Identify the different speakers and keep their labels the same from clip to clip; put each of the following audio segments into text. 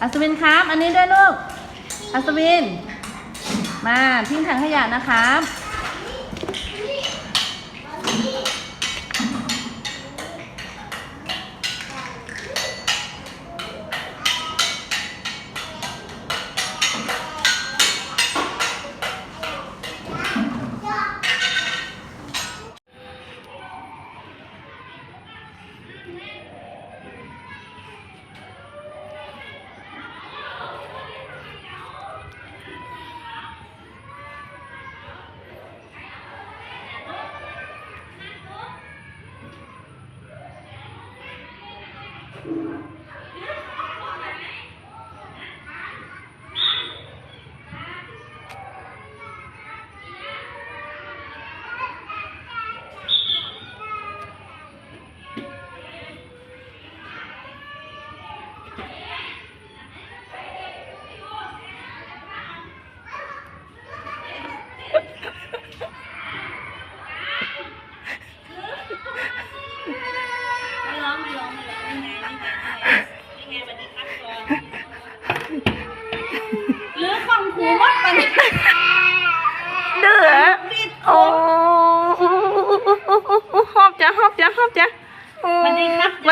Speaker 1: อัศวินครับ อันนี้ด้วยลูก อัศวิน มาทิ้งถังขยะนะครับ
Speaker 2: ไม่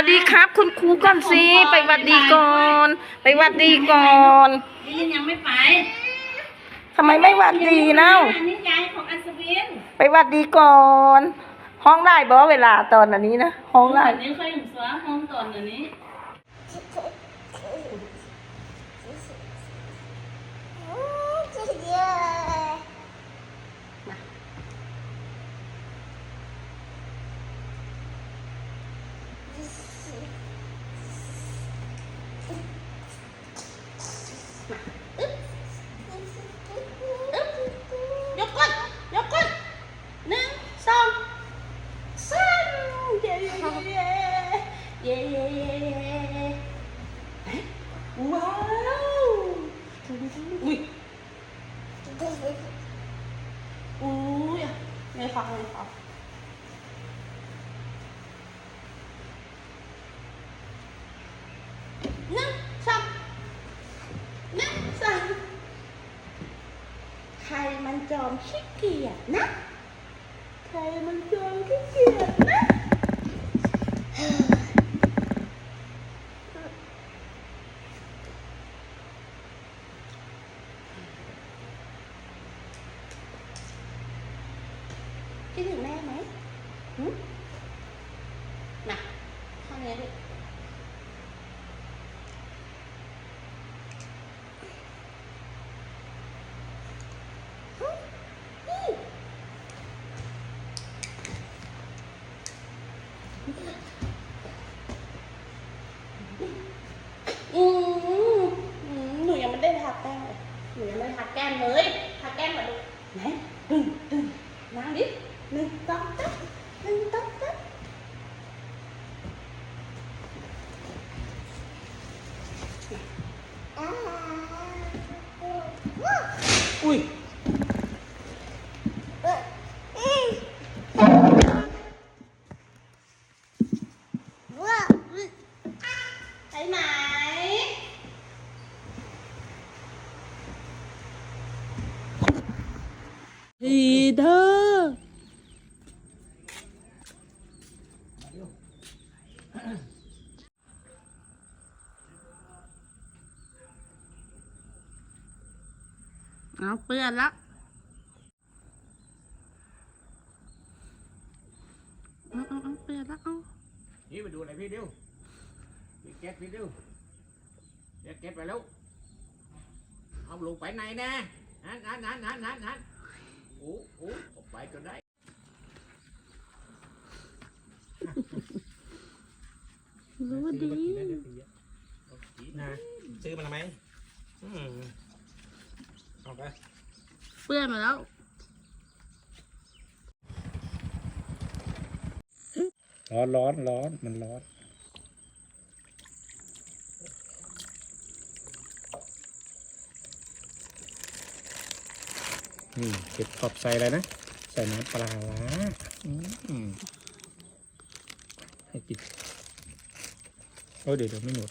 Speaker 2: วัสดีครับสวัสดีครับ
Speaker 1: คุณครูก่อนสิไปหวัดดีก่อน ไปหวัดดีก่อน
Speaker 2: นี่ยังไม่ไป
Speaker 1: ทำไมไม่หวัดดีเน่า
Speaker 2: อันนี้ยายของอัศวิน
Speaker 1: ไปหวัดดีก่อนห้องได้บ่เวลาตอนอันนี้นะห้องได้
Speaker 2: อันนี้เคยอยู่สวนห้องตอนอันนี้
Speaker 1: ยกก้นยกก้นหนึ่งสองสามเย้เย้เย้เย้เย้เย้เย้เอ๊ะว้าวอุ้ยอุ้ย ฟังไม่ฟังหนึ่งสองหนึ่งสองใครมันจอมขี้เกียจนะ ใครมันจอมขี้เกียจนะ คิดถึงแม่ไหมหึน่ะ ข้างนี้ดิอืมหนูยังไม่ได้ทาแก้มเลยหนูยังไม่ได้ทาแก้มเลยทาแก้มก่อนดูไหนตึงดิหนึ่งสองสามหนึ่งสองสาม อุ้ยไปไเด
Speaker 2: อร์
Speaker 1: เอาเปื้อนละเอาเอาเอาเปื้อนละเอา
Speaker 3: นี่มาดูอะไรพี่ดิวพี่เก็ตพี่ดิวเดี๋ยวเก็ตไปแล้ว เอาลงไปไหนนะหันหันหันหันหันหันโอ้โอ้ออกไปจนได้
Speaker 1: รู้ดี
Speaker 4: นะซื้อมาทำไมอืมเอา ไป
Speaker 1: เปื้อนมาแล้ว
Speaker 4: ร้อนร้อนร้อนมันร้อน นี่เก็บขอบใส่อะไรนะ ใส่น้ำปลาร้าอืมให้กินโอ้ยเดี๋ยวเดี๋ยวไม่หมด